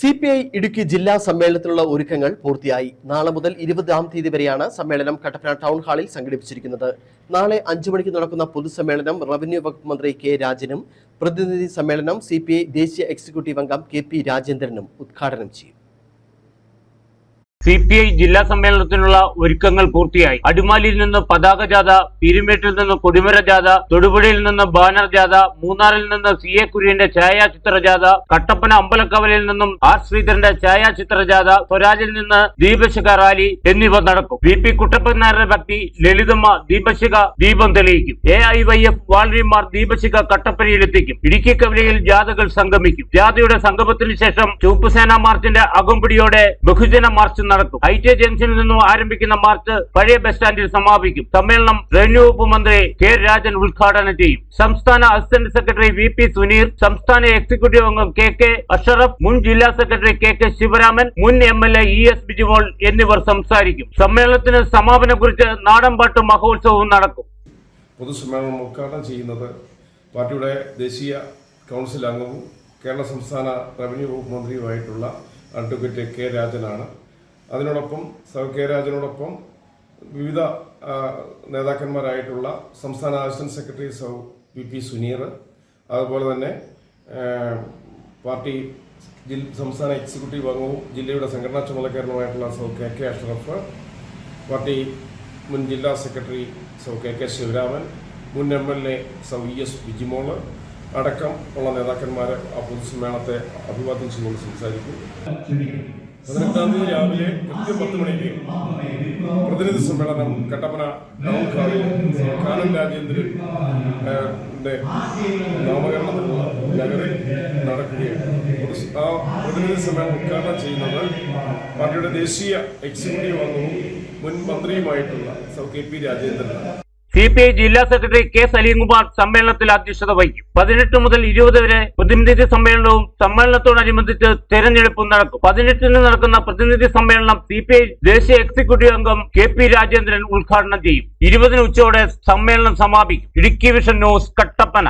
C P I Idukki ജില്ലാ സമ്മേളനത്തിനുള്ള ഒരുക്കങ്ങൾ പൂർത്തിയായി. നാളെ മുതൽ ഇരുപതാം തീയതി വരെയാണ് സമ്മേളനം കട്ടപ്പന ടൗൺ ഹാളിൽ സംഘടിപ്പിച്ചിരിക്കുന്നത്. നാളെ അഞ്ചു മണിക്ക് നടക്കുന്ന പൊതുസമ്മേളനം റവന്യൂ വകുപ്പ് മന്ത്രി കെ രാജനും പ്രതിനിധി സമ്മേളനം സി ദേശീയ എക്സിക്യൂട്ടീവ് അംഗം കെ രാജേന്ദ്രനും ഉദ്ഘാടനം ചെയ്യും. സി പി ഐ ജില്ലാ സമ്മേളനത്തിനുള്ള ഒരുക്കങ്ങൾ പൂർത്തിയായി. അടിമാലിയിൽ നിന്ന് പതാക ജാഥ പീരുമേട്ടിൽ നിന്ന് കൊടിമര ജാഥ തൊടുപുഴയിൽ നിന്ന് ബാനർ ജാഥ മൂന്നാറിൽ നിന്ന് സി എ കുര്യന്റെ ഛായാചിത്ര ജാഥ കട്ടപ്പന അമ്പലക്കവലയിൽ നിന്നും ആർ ശ്രീധരന്റെ ഛായാചിത്ര ജാഥ സ്വരാജിൽ നിന്ന് ദീപശിഖ റാലി എന്നിവ നടക്കും. വി പി കുട്ടപ്പൻ നായരുടെ ഭക്തി ലളിതമ്മ ദീപശിഖ ദീപം തെളിയിക്കും. എ ഐ വൈ എഫ് വാളറിമാർ ദീപശിഖ കട്ടപ്പനയിലെത്തിക്കും ഇടുക്കി കവലയിൽ ജാഥകൾ സംഗമിക്കും. ജാഥയുടെ സംഗമത്തിന് ശേഷം ചുവപ്പുസേന മാർച്ചിന്റെ അകമ്പടിയോടെ ബഹുജന മാർച്ച് നടക്കും ഐ ടി ജംഗ്ഷനിൽ നിന്നും ആരംഭിക്കുന്ന മാർച്ച് പഴയ ബസ് സ്റ്റാൻഡിൽ സമാപിക്കും. സമ്മേളനം റവന്യൂ വകുപ്പ് മന്ത്രി കെ രാജൻ ഉദ്ഘാടനം ചെയ്യും. സംസ്ഥാന assistant secretary V P Suneer സംസ്ഥാന എക്സിക്യൂട്ടീവ് അംഗം കെ കെ അഷറഫ് മുൻ ജില്ലാ സെക്രട്ടറി കെ കെ ശിവരാമൻ മുൻ M L A E S Bijimol എന്നിവർ സംസാരിക്കും. സമ്മേളനത്തിന് സമാപനം കുറിച്ച് നാടൻപാട്ട് മഹോത്സവവും നടക്കും. പൊതുസമ്മേളനം ഉദ്ഘാടനം ചെയ്യുന്നത് പാർട്ടിയുടെ ദേശീയ കൗൺസിൽ അംഗവും കേരള സംസ്ഥാന റവന്യൂ വകുപ്പ് മന്ത്രിയുമായിട്ടുള്ള അഡ്വക്കേറ്റ് കെ രാജനാണ്. അതിനോടൊപ്പം കെ രാജനോടൊപ്പം വിവിധ നേതാക്കന്മാരായിട്ടുള്ള സംസ്ഥാന അസിസ്റ്റന്റ് സെക്രട്ടറി സൗ പി പി സുനീർ അതുപോലെ തന്നെ പാർട്ടി സംസ്ഥാന എക്സിക്യൂട്ടീവ് അംഗവും ജില്ലയുടെ സംഘടനാ ചുമതലക്കാരനുമായിട്ടുള്ള സൗ കെ കെ അഷ്റഫ് പാർട്ടി മുൻ ജില്ലാ സെക്രട്ടറി സൗ കെ കെ ശിവരാമൻ മുൻ എം എൽ എ സൗ ഇ എസ് ബിജിമോൾ അടക്കം ഉള്ള നേതാക്കന്മാരെ ആ പൊതുസമ്മേളനത്തെ അഭിവാദ്യം ചെയ്തുകൊണ്ട് സംസാരിക്കും. പതിനെട്ടാം തീയതി രാവിലെ കൃത്യം പത്ത് മണിക്ക് പ്രതിനിധി സമ്മേളനം കട്ടപ്പന ടൗൺ ഹാളിൽ കാനൻ രാജേന്ദ്രൻ നാമകരണത്തിലുള്ള നഗറിൽ നടക്കുകയാണ്. ആ പ്രതിനിധി സമ്മേളനം ഉദ്ഘാടനം ചെയ്യുന്നത് പാർട്ടിയുടെ ദേശീയ എക്സിക്യൂട്ടീവ് അംഗവും മുൻ മന്ത്രിയുമായിട്ടുള്ള സൗ കെ പി രാജേന്ദ്രനാണ്. സി പി ഐ ജില്ലാ സെക്രട്ടറി കെ സലീംകുമാർ സമ്മേളനത്തിൽ അധ്യക്ഷത വഹിക്കും. പതിനെട്ട് മുതൽ ഇരുപത് വരെ പ്രതിനിധി സമ്മേളനവും സമ്മേളനത്തോടനുബന്ധിച്ച് തെരഞ്ഞെടുപ്പും നടക്കും. പതിനെട്ടിന് നടക്കുന്ന പ്രതിനിധി സമ്മേളനം സി പി ഐ ദേശീയ എക്സിക്യൂട്ടീവ് അംഗം കെ പി രാജേന്ദ്രൻ ഉദ്ഘാടനം ചെയ്യും. ഇരുപതിന് ഉച്ചയോടെ സമ്മേളനം സമാപിക്കും. Idukki vision news Kattappana.